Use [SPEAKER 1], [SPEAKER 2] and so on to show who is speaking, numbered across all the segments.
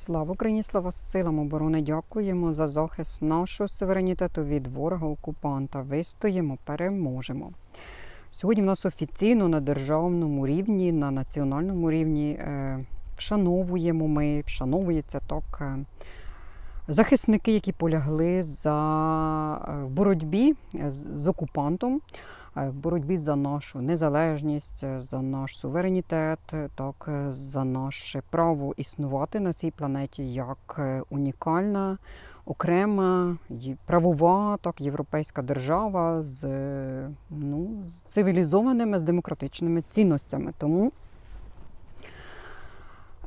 [SPEAKER 1] Слава Україні, слава силам оборони! Дякуємо за захист нашого суверенітету від ворога окупанта. Вистоїмо, переможемо. Сьогодні в нас офіційно на державному рівні, на національному рівні е, вшановуємо ми, вшановується так. е, Захисники, які полягли за е, боротьбі з окупантом, в боротьбі за нашу незалежність, е, за наш суверенітет, е, так, е, за наше право існувати на цій планеті як е, унікальна, окрема, правова, так, європейська держава з, е, ну, з цивілізованими, з демократичними цінностями. Тому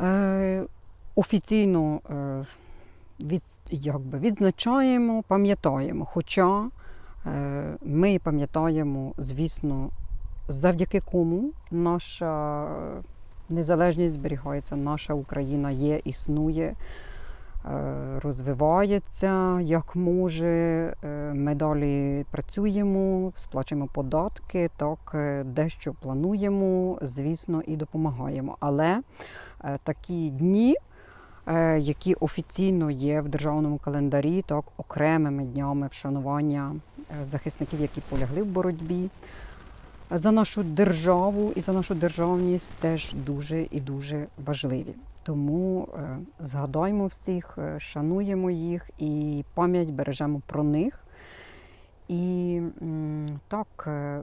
[SPEAKER 1] е, офіційно. Е, від, якби, відзначаємо, пам'ятаємо. Хоча е, ми пам'ятаємо, звісно, завдяки кому наша незалежність зберігається, наша Україна є, існує, е, розвивається як може. Е, Ми далі працюємо, сплачуємо податки, так, е, дещо плануємо, звісно, і допомагаємо. Але е, такі дні е, які офіційно є в державному календарі, так окремими днями вшанування е, захисників, які полягли в боротьбі за нашу державу і за нашу державність, теж дуже і дуже важливі. Тому е, згадаймо всіх, е, шануємо їх і пам'ять бережемо про них. І так, е,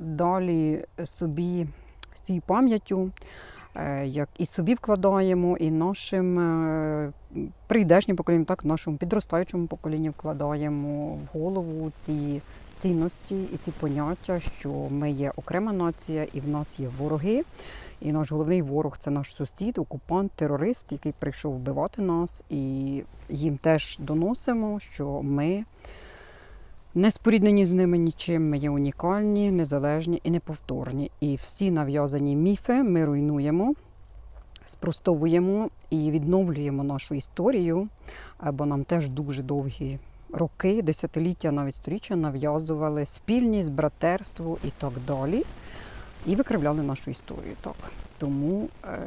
[SPEAKER 1] далі собі з цією пам'яттю е, як і собі вкладаємо, і нашим е, прийдешнім поколінням, так нашому підростаючому поколінню вкладаємо в голову ці цінності і ці поняття, що ми є окрема нація, і в нас є вороги. І наш головний ворог це наш сусід, окупант, терорист, який прийшов вбивати нас, і їм теж доносимо, що ми не споріднені з ними нічим. Є унікальні, незалежні і неповторні. І всі нав'язані міфи ми руйнуємо, спростовуємо і відновлюємо нашу історію, е, бо нам теж дуже довгі роки, десятиліття, навіть сторіччя нав'язували спільність, братерство і так далі. І викривляли нашу історію. Так. Тому е,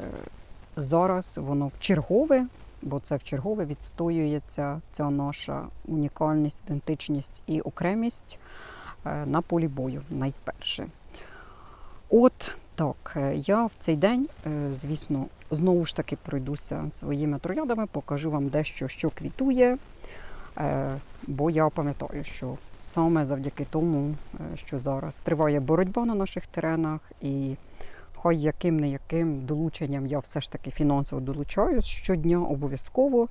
[SPEAKER 1] зараз воно в чергове, бо це в чергове відстоюється ця наша унікальність, ідентичність і окремість е, на полі бою найперше. От так, е, я в цей день, е, звісно, знову ж таки пройдуся своїми троядами, покажу вам дещо, що квітує. Бо я пам'ятаю, що саме завдяки тому, що зараз триває боротьба на наших теренах, і хай яким не яким долученням я все ж таки фінансово долучаюсь щодня обов'язково.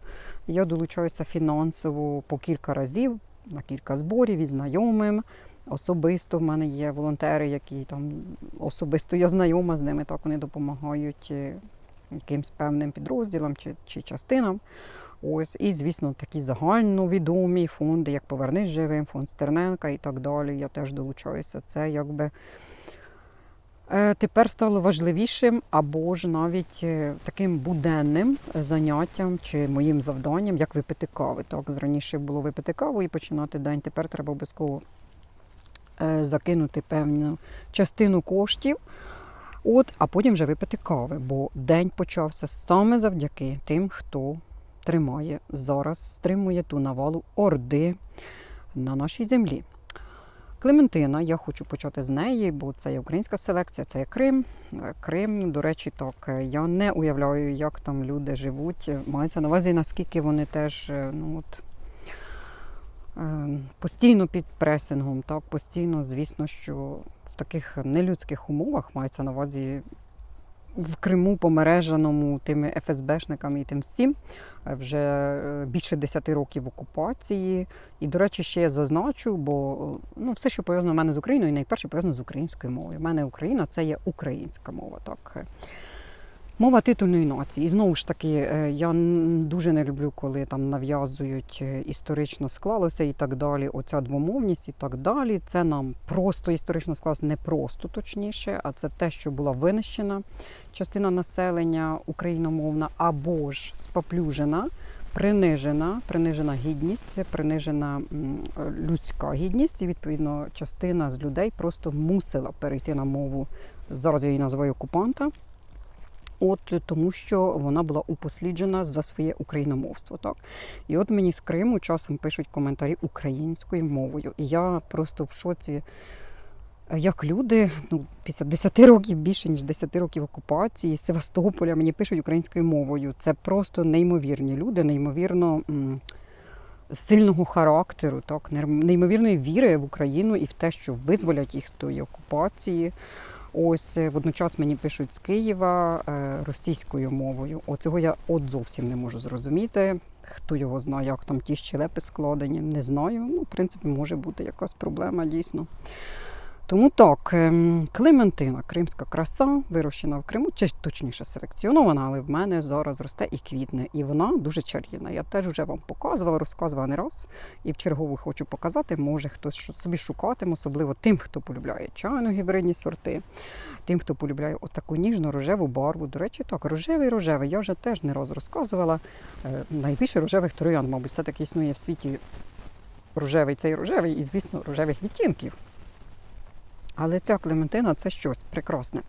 [SPEAKER 1] Я долучаюся фінансово по кілька разів, на кілька зборів і знайомим. Особисто в мене є волонтери, які там особисто я знайома з ними, так вони допомагають е, якимсь певним підрозділам чи, чи частинам. Ось, і, звісно, такі загальновідомі фонди, як Повернись живим, фонд Стерненка і так далі. Я теж долучаюся. Це якби тепер стало важливішим або ж навіть е, таким буденним заняттям чи моїм завданням, як випити кави. Так, раніше було випити каву і починати день. Тепер треба обов'язково е, закинути певну частину коштів. От, а потім вже випити кави, бо день почався саме завдяки тим, хто тримає зараз, стримує ту навалу орди на нашій землі. Клементина, я хочу почати з неї, бо це є українська селекція, це є Крим. Е, Крим, до речі, так, е, я не уявляю, як там люди живуть. Мається на увазі, наскільки вони теж е, ну, от, постійно під пресингом, так, постійно, звісно, що в таких нелюдських умовах мається на увазі в Криму помереженому тими ФСБшниками і тим всім е, вже е, більше 10 років окупації. І, до речі, ще я зазначу, бо е, ну, все, що пов'язано в мене з Україною, найперше пов'язано з українською мовою. У мене Україна це є українська мова. Так. Мова титульної нації. І знову ж таки, я дуже не люблю, коли там нав'язують історично склалося і так далі. Оця двомовність і так далі. Це нам просто історично склалося, не просто точніше, а це те, що була винищена частина населення україномовна або ж споплюжена, принижена, принижена гідність, принижена людська гідність, і відповідно частина з людей просто мусила перейти на мову. Зараз я її називаю окупанта. От тому, що вона була упосліджена за своє україномовство. Так і от мені з Криму часом пишуть коментарі українською мовою. І я просто в шоці, як люди, ну після 10 років більше ніж 10 років окупації Севастополя мені пишуть українською мовою. Це просто неймовірні люди, неймовірно. Сильного характеру, так, нейм- неймовірної віри в Україну і в те, що визволять їх з тої окупації. Ось е, водночас мені пишуть з Києва е, російською мовою. Оцього я от зовсім не можу зрозуміти. Хто його знає, як там ті щелепи складені, не знаю. Ну, в принципі, може бути якась проблема дійсно. Тому так, ем, Клементина, кримська краса, вирощена в Криму, чи точніше селекціонована, але в мене зараз росте і квітне. І вона дуже чарівна. Я теж вже вам показувала, розказувала не раз. І в чергову хочу показати, може хтось собі шукатиме, особливо тим, хто полюбляє чайно-гібридні сорти, тим, хто полюбляє отаку ніжно-рожеву барву. До речі, так, рожевий рожевий. Я вже теж не раз розказувала. Е, Найбільше рожевих троян, мабуть, все-таки існує в світі рожевий цей рожевий і, звісно, рожевих відтінків. Але ця клементина це щось прекрасне.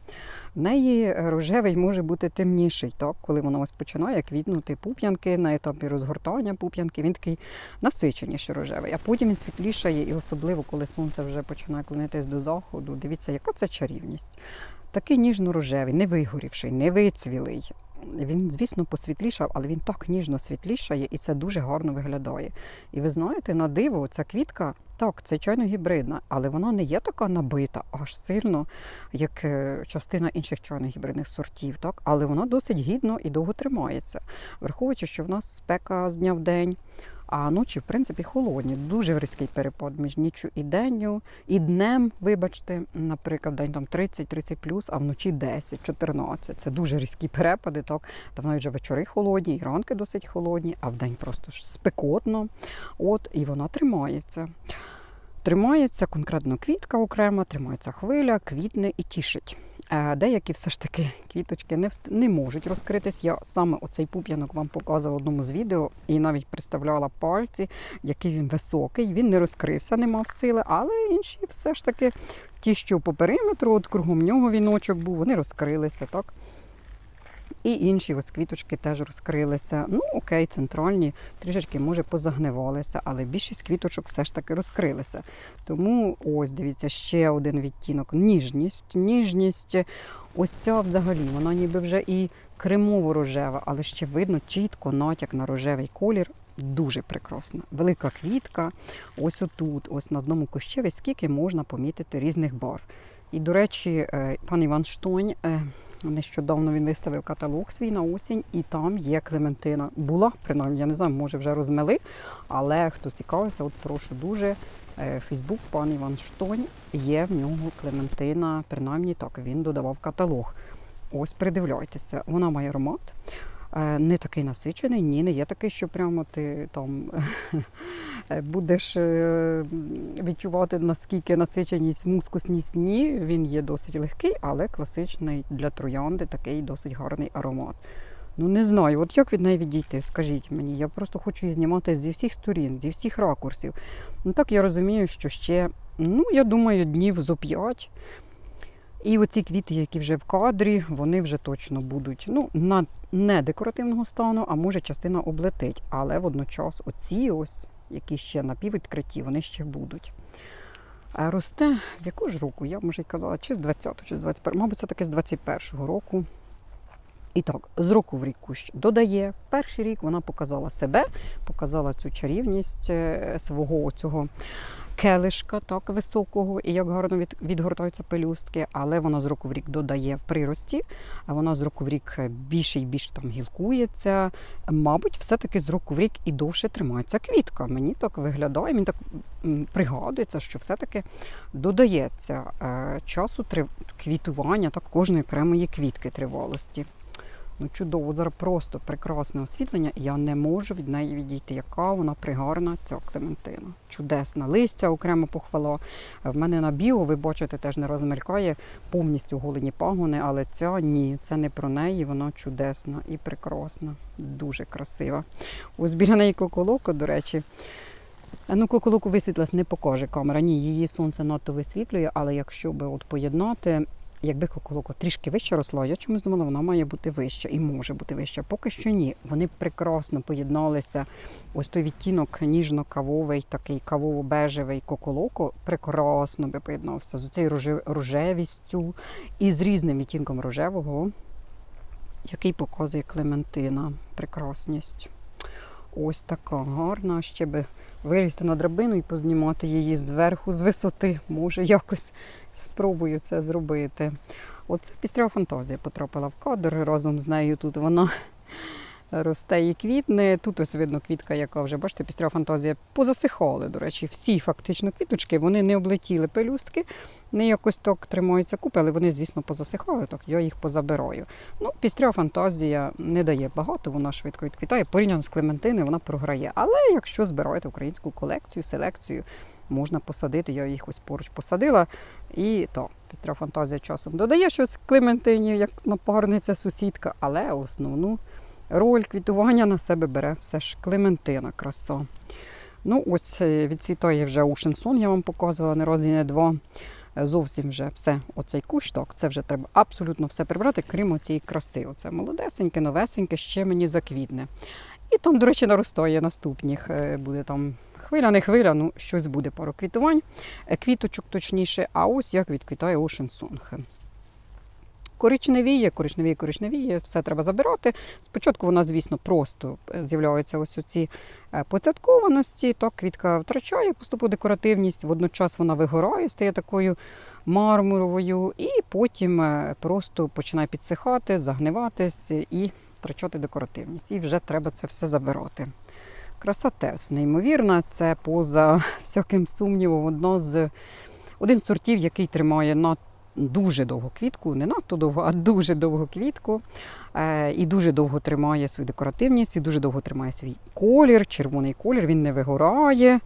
[SPEAKER 1] В неї рожевий може бути темніший, так? коли вона ось починає квітнути пуп'янки на етапі розгортання пуп'янки, він такий насиченіший рожевий, а потім він світлішає, і особливо, коли сонце вже починає клонитись до заходу. Дивіться, яка це чарівність. Такий ніжно-рожевий, не вигорівший, не вицвілий. Він, звісно, посвітлішав, але він так ніжно світлішає, і це дуже гарно виглядає. І ви знаєте, на диво, ця квітка, так, це чайно гібридна, але вона не є така набита аж сильно, як е, частина інших чайних гібридних сортів, так? але вона досить гідно і довго тримається, враховуючи, що в нас спека з дня в день. А ночі, в принципі, холодні. Дуже різкий перепад між ніччю і денню, і днем, вибачте, наприклад, день там 30-30 плюс, а вночі 10-14. Це дуже різкі перепади. Так, там навіть вже вечори холодні, і ранки досить холодні, а вдень просто спекотно. От, і вона тримається. Тримається конкретно квітка окремо, тримається хвиля, квітне і тішить. Деякі все ж таки квіточки не, не можуть розкритись. Я саме оцей пуп'янок вам показувала в одному з відео і навіть представляла пальці, який він високий. Він не розкрився, не мав сили, але інші все ж таки ті, що по периметру, от кругом нього віночок був, вони розкрилися, так? І інші ось квіточки теж розкрилися. Ну, окей, центральні трішечки, може, позагнивалися, але більшість квіточок все ж таки розкрилися. Тому ось дивіться, ще один відтінок. Ніжність. Ніжність. Ось ця взагалі, вона ніби вже і кремово-рожева, але ще видно чітко натяк на рожевий колір. Дуже прекрасна. Велика квітка. Ось отут, ось на одному кущеві, скільки можна помітити різних барв. І, до речі, е, пан Іван Штонь. Нещодавно він виставив каталог свій на осінь, і там є Клементина. Була, принаймні, я не знаю, може вже розмели, але хто цікавився, от прошу дуже. Е, Фейсбук, пан Іван Штонь, є в нього Клементина, принаймні так, він додавав каталог. Ось придивляйтеся, вона має аромат. Е, Не такий насичений, ні, не є такий, що прямо ти там будеш е, відчувати, наскільки насиченість, мускусність. Ні, він є досить легкий, але класичний для троянди такий досить гарний аромат. Ну не знаю, от як від неї відійти, скажіть мені. Я просто хочу її знімати зі всіх сторін, зі всіх ракурсів. Ну так я розумію, що ще, ну я думаю, днів зо п'ять. І оці квіти, які вже в кадрі, вони вже точно будуть ну, на не декоративного стану, а може частина облетить. Але водночас оці ось, які ще напіввідкриті, вони ще будуть. А росте з якого ж року? Я може й казала, чи з 20-го, чи з 21-го, мабуть, це таки з 21-го року. І так, з року в рік кущ додає. Перший рік вона показала себе, показала цю чарівність е, свого цього келишка так високого і як гарно від, відгортаються пелюстки, але вона з року в рік додає в прирості, а вона з року в рік більше і більше там гілкується. Мабуть, все-таки з року в рік і довше тримається квітка. Мені так виглядає, мені так пригадується, що все-таки додається е, часу квітування так, кожної окремої квітки тривалості. Ну, чудово, зараз просто прекрасне освітлення, і я не можу від неї відійти. Яка вона пригарна, ця Клементина. Чудесна. Листя окремо похвала. В мене на біо, ви бачите, теж не розмелькає повністю голені пагони, але ця ні, це не про неї, вона чудесна і прекрасна. Дуже красива. Ось біля неї коколоко, до речі. Ну, коколоку висвітлилась не покаже камера. Ні, її сонце надто висвітлює, але якщо би от поєднати якби коколоко трішки вище росло, я чомусь думала, вона має бути вища і може бути вища. Поки що ні. Вони прекрасно поєдналися. Ось той відтінок ніжно-кавовий, такий кавово-бежевий коколоко, прекрасно би поєднався з цією рожевістю і з різним відтінком рожевого, який показує Клементина. Прекрасність. Ось така гарна. Ще би вилізти на драбину і познімати її зверху, з висоти. Може, якось спробую це зробити. Оце пістрява фантазія потрапила в кадр разом з нею. Тут вона росте і квітне. Тут ось видно квітка, яка вже, бачите, пістрява фантазія позасихали, до речі, всі фактично квіточки, вони не облетіли пелюстки, не якось так тримаються купи, але вони, звісно, позасихали, так я їх позабираю. Ну, пістрява фантазія не дає багато, вона швидко відквітає. Порівняно з Клементини вона програє. Але якщо збираєте українську колекцію, селекцію, можна посадити. Я їх ось поруч посадила. І так, пістрява фантазія часом додає щось Клементині, як напарниця сусідка, але основну роль квітування на себе бере все ж Клементина краса. Ну, ось е, відцвітає вже Ушенсон, я вам показувала не раз і не два. Зовсім вже все, оцей кущ, це вже треба абсолютно все прибрати, крім цієї краси. Оце молодесеньке, новесеньке, ще мені заквітне. І там, до речі, наростає наступних. е, Буде там хвиля, не хвиля, ну щось буде пару квітувань, е, квіточок точніше. А ось як відквітає Ошенсонг. Коричневіє, коричневіє, коричневіє, все треба забирати. Спочатку вона, звісно, просто е, з'являються ось ці поцяткованості, так квітка втрачає поступову декоративність, водночас вона вигорає, стає такою мармуровою, і потім е, просто починає підсихати, загниватись і втрачати декоративність. І вже треба це все забирати. Краса теж неймовірна, це поза всяким сумнівом одно з один з сортів, який тримає на дуже довго квітку, не надто довго, а дуже довго квітку. Е, і дуже довго тримає свою декоративність, і дуже довго тримає свій колір, червоний колір, він не вигорає.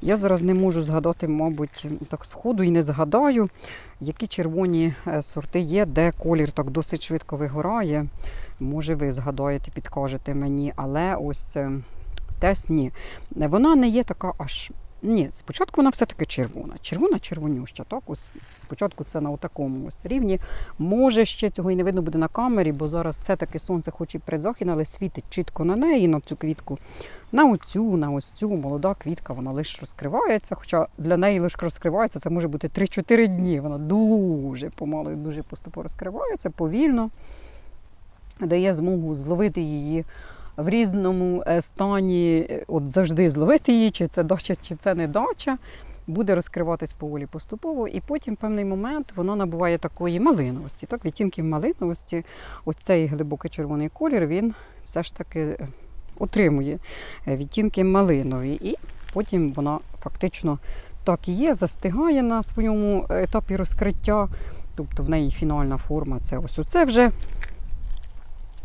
[SPEAKER 1] Я зараз не можу згадати, мабуть, так сходу і не згадаю, які червоні е, сорти є, де колір так досить швидко вигорає. Може, ви згадаєте, підкажете мені, але ось е, теж ні. Вона не є така аж. Ні, спочатку вона все-таки червона. Червона червонюща. Так? Ось спочатку це на такому ось рівні. Може, ще цього і не видно буде на камері, бо зараз все-таки сонце хоч і призахідне, але світить чітко на неї, на цю квітку. На оцю, на ось цю молода квітка, вона лише розкривається. Хоча для неї лише розкривається, це може бути 3-4 дні. Вона дуже помалу і дуже поступово розкривається, повільно дає змогу зловити її в різному е, стані, е, от завжди зловити її, чи це дача, чи це не дача. Буде розкриватись поволі поступово, і потім в певний момент вона набуває такої малиновості. Так, відтінків малиновості, ось цей глибокий червоний колір, він все ж таки е, отримує е, відтінки малинові. І потім вона фактично так і є, застигає на своєму етапі розкриття. Тобто в неї фінальна форма це ось оце вже.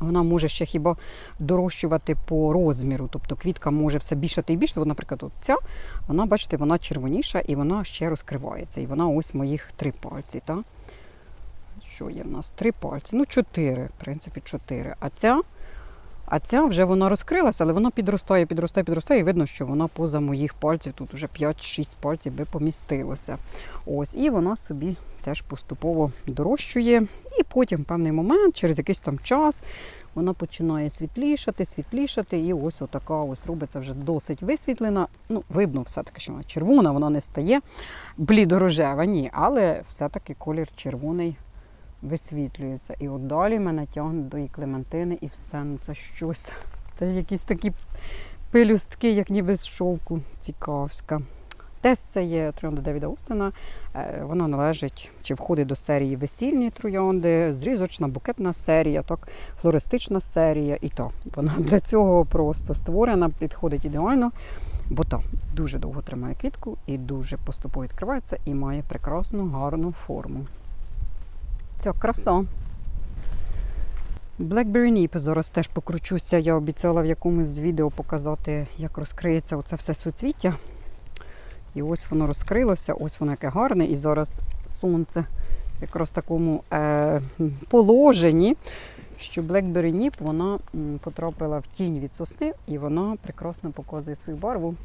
[SPEAKER 1] Вона може ще хіба дорощувати по розміру. Тобто квітка може все більшати і більше. От, наприклад, от ця, вона, бачите, вона червоніша і вона ще розкривається. І вона ось моїх три пальці. Та? Що є в нас? Три пальці. Ну, чотири, в принципі, чотири. А ця, а ця вже вона розкрилася, але вона підростає, підростає, підростає, і видно, що вона поза моїх пальців. Тут вже 5-6 пальців би помістилося. Ось, і вона собі теж поступово дорощує. І потім в певний момент, через якийсь там час, вона починає світлішати, світлішати, і ось отака ось робиться вже досить висвітлена. Ну, видно, все-таки, що вона червона, вона не стає блідорожева, ні, але все-таки колір червоний висвітлюється. І от далі мене тягне до і Клементини, і все. Ну це щось. Це якісь такі пелюстки, як ніби з шовку цікавська. Тест це є троянда Девіда Остена. Е, Вона належить чи входить до серії весільні троянди, зрізочна, букетна серія, так, флористична серія. І то вона для цього просто створена, підходить ідеально, бо та дуже довго тримає квітку і дуже поступово відкривається і має прекрасну гарну форму. Ця краса. Blackberry Nip зараз теж покручуся. Я обіцяла в якомусь з відео показати, як розкриється оце все суцвіття. І ось воно розкрилося, ось воно яке гарне. І зараз сонце якраз в такому е, положенні, що Blackberry Nip вона потрапила в тінь від сосни і вона прекрасно показує свою барву.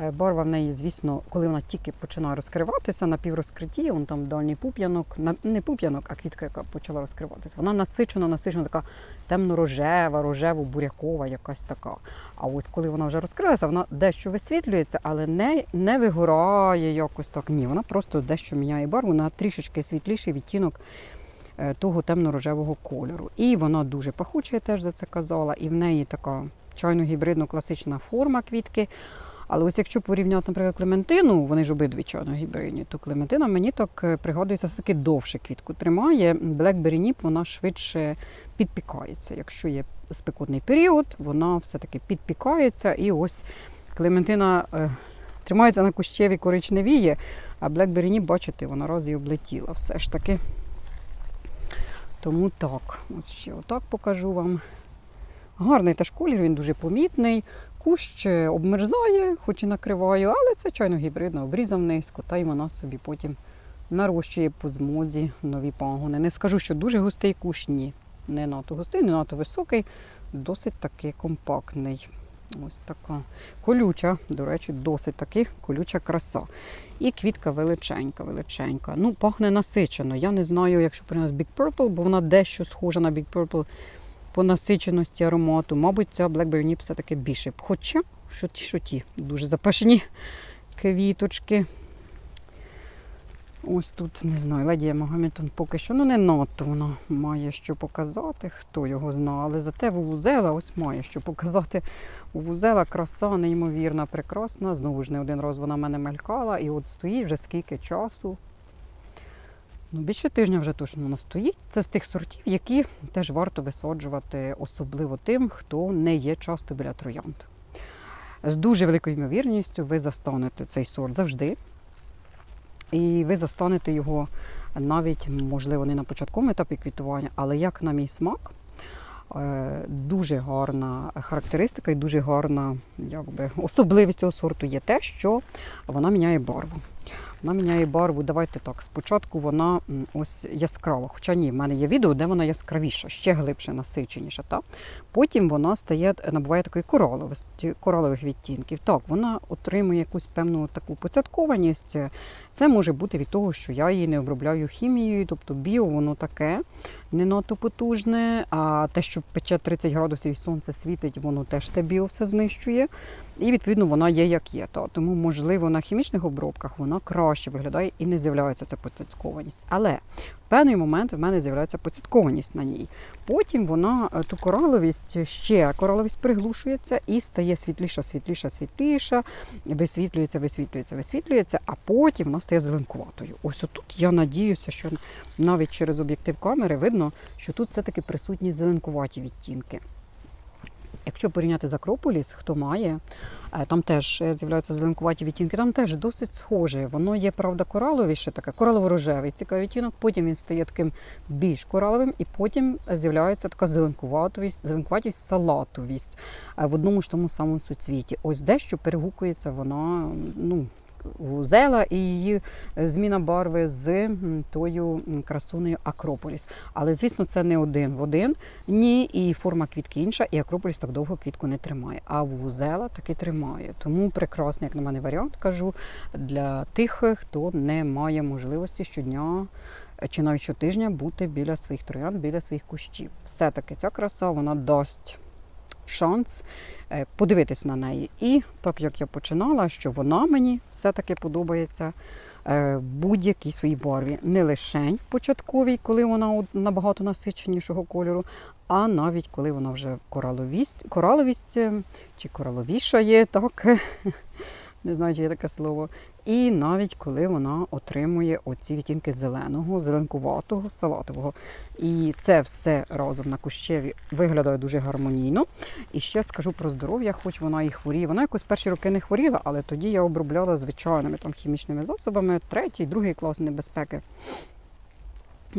[SPEAKER 1] Е, Барва в неї, звісно, коли вона тільки починає розкриватися на піврозкритті, вон там дальній пуп'янок, не пуп'янок, а квітка, яка почала розкриватися. Вона насичена, насичена, така темно-рожева, рожево-бурякова, якась така. А ось коли вона вже розкрилася, вона дещо висвітлюється, але не, не вигорає якось так. Ні, вона просто дещо міняє барву на трішечки світліший відтінок е, того темно-рожевого кольору. І вона дуже пахуча, я теж за це казала, і в неї така чайно-гібридно класична форма квітки. Але ось якщо порівняти, наприклад, Клементину, вони ж обидві чайно-гібридні, то Клементина мені так е, пригадується, все-таки довше квітку тримає. Blackberry Nip, вона швидше підпікається. Якщо є спекотний період, вона все-таки підпікається. І ось Клементина е, тримається на кущеві коричневіє, а Blackberry Nip, бачите, вона раз і облетіла все ж таки. Тому так, ось ще отак покажу вам. Гарний теж колір, він дуже помітний. Кущ е, обмерзає, хоч і накриваю, але це чайно гібридно, обрізав низько, та й вона собі потім нарощує по змозі нові пагони. Не скажу, що дуже густий кущ, ні. Не надто густий, не надто високий, досить таки компактний. Ось така колюча, до речі, досить таки колюча краса. І квітка величенька, величенька. Ну, пахне насичено. Я не знаю, якщо при нас Big Purple, бо вона дещо схожа на Big Purple по насиченості аромату. Мабуть, ця Blackberry все-таки більше. Хоча, що ті, що ті, дуже запашні квіточки. Ось тут, не знаю, Ледія Магометон поки що ну не надто вона має що показати, хто його знає, але зате Вувузела ось має що показати. Вувузела краса, неймовірна, прекрасна. Знову ж не один раз вона мене мелькала, і от стоїть вже скільки часу. Ну, більше тижня вже точно вона стоїть. Це з тих сортів, які теж варто висаджувати, особливо тим, хто не є часто біля троянд. З дуже великою ймовірністю ви застанете цей сорт завжди. І ви застанете його навіть, можливо, не на початковому етапі квітування, але як на мій смак, е, дуже гарна характеристика і дуже гарна якби, особливість цього сорту є те, що вона міняє барву. Вона міняє барву, давайте так. Спочатку вона ось яскрава. Хоча ні, в мене є відео, де вона яскравіша, ще глибше, насиченіша. Та? Потім вона стає, набуває такої кораловості, коралових відтінків. Так, вона отримує якусь певну таку поцяткованість. Це може бути від того, що я її не обробляю хімією, тобто біо, воно таке не надто потужне, а те, що пече 30 градусів і сонце світить, воно теж те біо все знищує. І відповідно вона є як є. Та. Тому, можливо, на хімічних обробках вона краще виглядає і не з'являється ця поцяткованість. Але певний момент в мене з'являється поцяткованість на ній. Потім вона е, ту кораловість ще кораловість приглушується і стає світліша, світліша, світліша, висвітлюється, висвітлюється, висвітлюється, а потім вона стає зеленкуватою. Ось отут я надіюся, що навіть через об'єктив камери видно, що тут все-таки присутні зеленкуваті відтінки. Якщо порівняти з Акрополіс, хто має, е, там теж е, з'являються зеленкуваті відтінки, там теж досить схоже. Воно є, правда, кораловіше, таке коралово-рожевий цікавий відтінок, потім він стає таким більш кораловим, і потім з'являється така зеленкуватість, зеленкуватість, салатовість е, в одному ж тому самому суцвіті. Ось дещо перегукується вона, ну. Гузела і її е, зміна барви з тою красунею Акрополіс. Але, звісно, це не один в один. Ні, і форма квітки інша, і Акрополіс так довго квітку не тримає. А вузела таки тримає. Тому прекрасний, як на мене, варіант кажу для тих, хто не має можливості щодня. Чи навіть щотижня бути біля своїх троянд, біля своїх кущів. Все-таки ця краса вона дасть шанс е, подивитись на неї. І так як я починала, що вона мені все-таки подобається е, в будь-якій своїй барві. Не лише початковій, коли вона набагато насиченішого кольору, а навіть коли вона вже кораловість, кораловість е, чи кораловіша є, так. Не знаю, чи є таке слово. І навіть коли вона отримує оці відтінки зеленого, зеленкуватого, салатового. І це все разом на кущеві виглядає дуже гармонійно. І ще скажу про здоров'я, хоч вона і хворіє. Вона якось перші роки не хворіла, але тоді я обробляла звичайними там хімічними засобами, третій, другий клас небезпеки.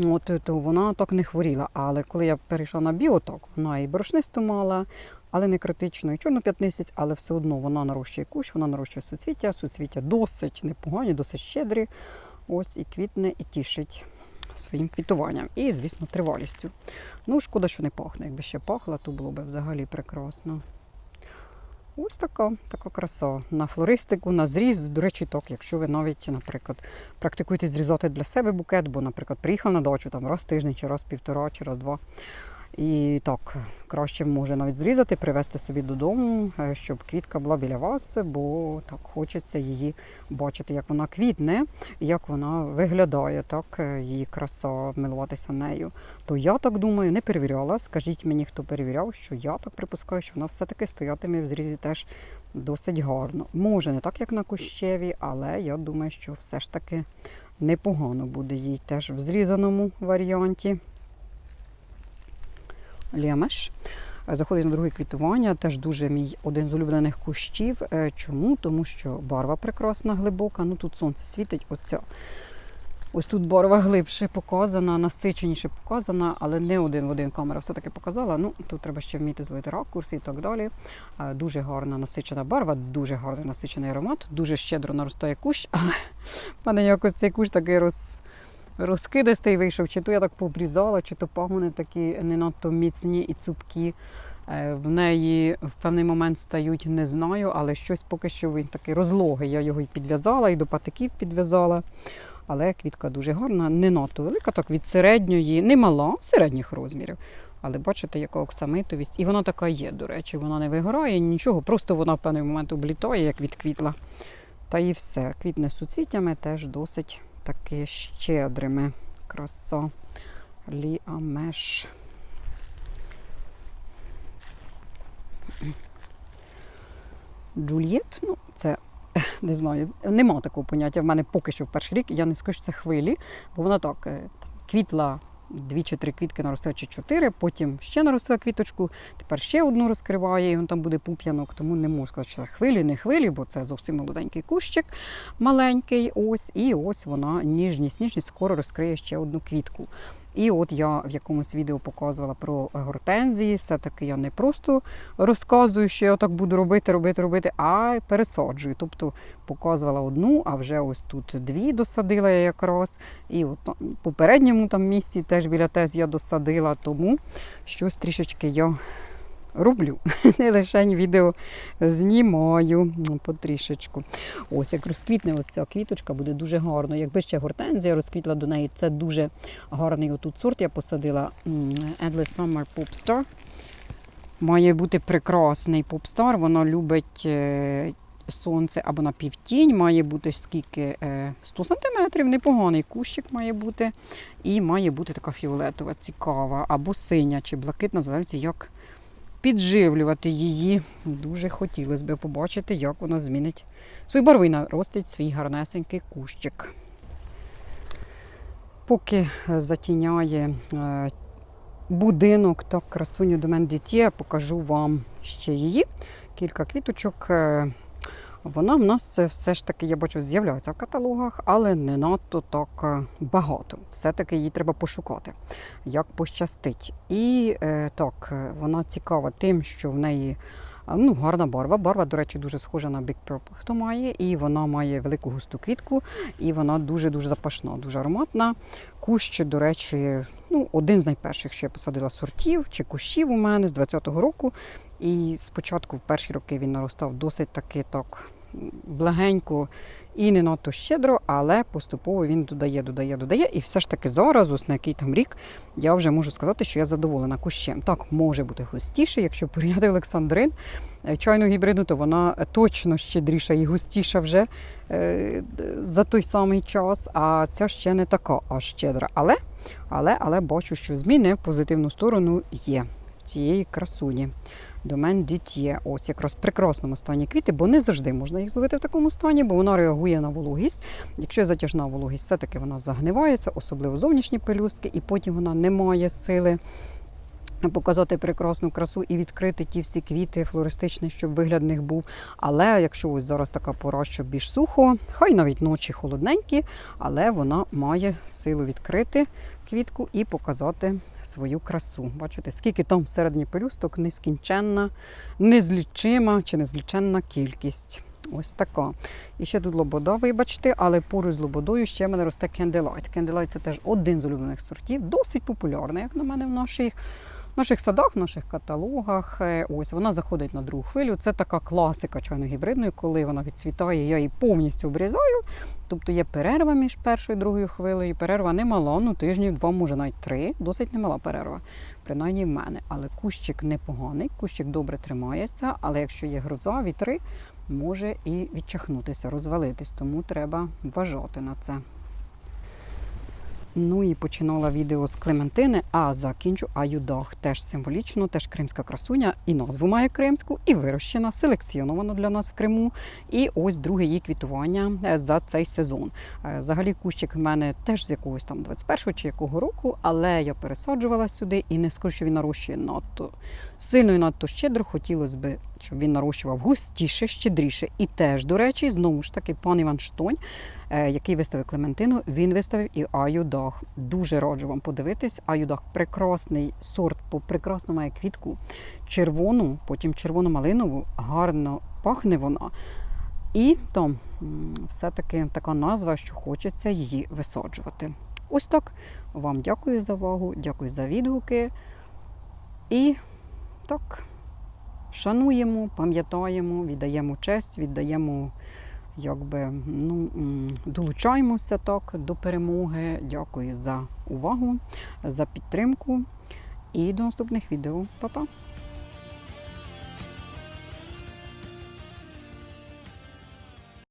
[SPEAKER 1] От, то вона так не хворіла. Але коли я перейшла на біоток, вона і борошнисту мала, але не критично, і чорну п'ятнисяць, але все одно вона нарощує кущ, вона нарощує суцвіття, суцвіття досить непогані, досить щедрі. Ось і квітне, і тішить своїм квітуванням. І, звісно, тривалістю. Ну, шкода, що не пахне. Якби ще пахла, то було б взагалі прекрасно. Ось така, така краса. На флористику, на зріз, до речі, так, якщо ви навіть, наприклад, практикуєте зрізати для себе букет, бо, наприклад, приїхав на дачу там раз тиждень, чи раз в півтора, чи раз два. І так, краще може навіть зрізати, привезти собі додому, е, щоб квітка була біля вас, бо так хочеться її бачити, як вона квітне, як вона виглядає, так, е, її краса, милуватися нею. То я так думаю, не перевіряла. Скажіть мені, хто перевіряв, що я так припускаю, що вона все-таки стоятиме в зрізі теж досить гарно. Може, не так, як на кущеві, але я думаю, що все ж таки непогано буде їй теж в зрізаному варіанті. Лємеш. Заходить на друге квітування, теж дуже мій один з улюблених кущів. Е, Чому? Тому що барва прекрасна, глибока. Ну тут сонце світить. Оця. Ось тут барва глибше показана, насиченіше показана, але не один в один камера все-таки показала. Ну, тут треба ще вміти злити ракурс і так далі. Е, Дуже гарна насичена барва, дуже гарний насичений аромат, дуже щедро наростає кущ, але в мене якось цей кущ такий роз розкидистий вийшов, чи то я так пообрізала, чи то пагони такі не надто міцні і цупкі. Е, В неї в певний момент стають, не знаю, але щось поки що він такий розлогий. Я його і підв'язала, і до патиків підв'язала. Але квітка дуже гарна, не надто велика, так від середньої, не мала, середніх розмірів. Але бачите, яка оксамитовість. І вона така є, до речі, вона не вигорає, нічого, просто вона в певний момент облітає, як відквітла. Та і все. Квітне суцвіттями теж досить таки щедрими. Краса ліамеш. Джульєт, ну, це не знаю, нема такого поняття. В мене поки що в перший рік. Я не скажу, що це хвилі, бо вона так е, квітла дві чи три квітки наросте чи чотири, потім ще наросте квіточку, тепер ще одну розкриває, і він там буде пуп'янок, тому не можу сказати, що це хвилі, не хвилі, бо це зовсім молоденький кущик маленький. Ось, і ось вона ніжність, ніжність скоро розкриє ще одну квітку. І от я в якомусь відео показувала про гортензії. Все-таки я не просто розказую, що я так буду робити, робити, робити, а пересаджую. Тобто показувала одну, а вже ось тут дві досадила я якраз. І от попередньому там місці теж біля тез я досадила, тому щось трішечки я роблю. Не лише відео знімаю ну, потрішечку. Ось як розквітне оця квіточка, буде дуже гарно. Якби ще гортензія розквітла до неї, це дуже гарний отут сорт. Я посадила Endless Summer Popstar. Має бути прекрасний попстар. Вона любить е, сонце або на півтінь, має бути скільки е, 100 см, непоганий кущик має бути. І має бути така фіолетова, цікава, або синя чи блакитна, залежить, як підживлювати її. Дуже хотілося б побачити, як вона змінить свою барву і наростить свій гарнесенький кущик. Поки е, затіняє е, будинок та красуню до мене дітє, покажу вам ще її. Кілька квіточок. Вона в нас все ж таки, я бачу, з'являється в каталогах, але не надто так е, багато. Все-таки її треба пошукати, як пощастить. І е, так, е, вона цікава тим, що в неї ну, гарна барва. Барва, до речі, дуже схожа на Big Purple, хто має, і вона має велику густу квітку, і вона дуже-дуже запашна, дуже ароматна. Кущ, до речі, ну, один з найперших, що я посадила сортів чи кущів у мене з 20-го року. І спочатку в перші роки він наростав досить таки так благенько і не надто щедро, але поступово він додає, додає, додає. І все ж таки зараз, ось на який там рік, я вже можу сказати, що я задоволена кущем. Так, може бути густіше, якщо порівняти Олександрин, е, чайну гібридну, то вона точно щедріша і густіша вже е, за той самий час, а ця ще не така аж щедра. Але, але, але бачу, що зміни в позитивну сторону є цієї красуні. Домен дітє. Ось якраз в прекрасному стані квіти, бо не завжди можна їх зловити в такому стані, бо вона реагує на вологість. Якщо затяжна вологість, все-таки вона загнивається, особливо зовнішні пелюстки, і потім вона не має сили показати прекрасну красу і відкрити ті всі квіти флористичні, щоб вигляд них був. Але якщо ось зараз така пора, що більш сухо, хай навіть ночі холодненькі, але вона має силу відкрити квітку і показати свою красу. Бачите, скільки там всередині пелюсток нескінченна, незлічима чи незліченна кількість. Ось така. І ще тут лобода, вибачте, але поруч з лободою ще в мене росте кенделайт. Кенделайт це теж один з улюблених сортів, досить популярний, як на мене, в наших В наших садах, в наших каталогах. Е, Ось вона заходить на другу хвилю. Це така класика чайно-гібридної, коли вона відцвітає, я її повністю обрізаю. Тобто є перерва між першою і другою хвилею. Перерва немала, ну тижнів два, може навіть три. Досить немала перерва, принаймні в мене. Але кущик непоганий, кущик добре тримається, але якщо є гроза, вітри, може і відчахнутися, розвалитись. Тому треба вважати на це. Ну і починала відео з Клементини, а закінчу Аюдах. Теж символічно, теж кримська красуня, і назву має кримську, і вирощена, селекціонована для нас в Криму. І ось друге її квітування е, за цей сезон. Е, Взагалі кущик в мене теж з якогось там 21-го чи якого року, але я пересаджувала сюди і не скажу, що він нарощує надто сильно і надто щедро. Хотілося б, щоб він нарощував густіше, щедріше. І теж, до речі, знову ж таки, пан Іван Штонь, який виставив Клементину, він виставив і Аюдах. Дуже раджу вам подивитись. Аюдах прекрасний сорт, по прекрасно має квітку. Червону, потім червоно-малинову, гарно пахне вона. І там все-таки така назва, що хочеться її висаджувати. Ось так. Вам дякую за увагу, дякую за відгуки. І так, шануємо, пам'ятаємо, віддаємо честь, віддаємо, якби, ну, долучаємося так до перемоги. Дякую за увагу, за підтримку. І до наступних відео. Па-па!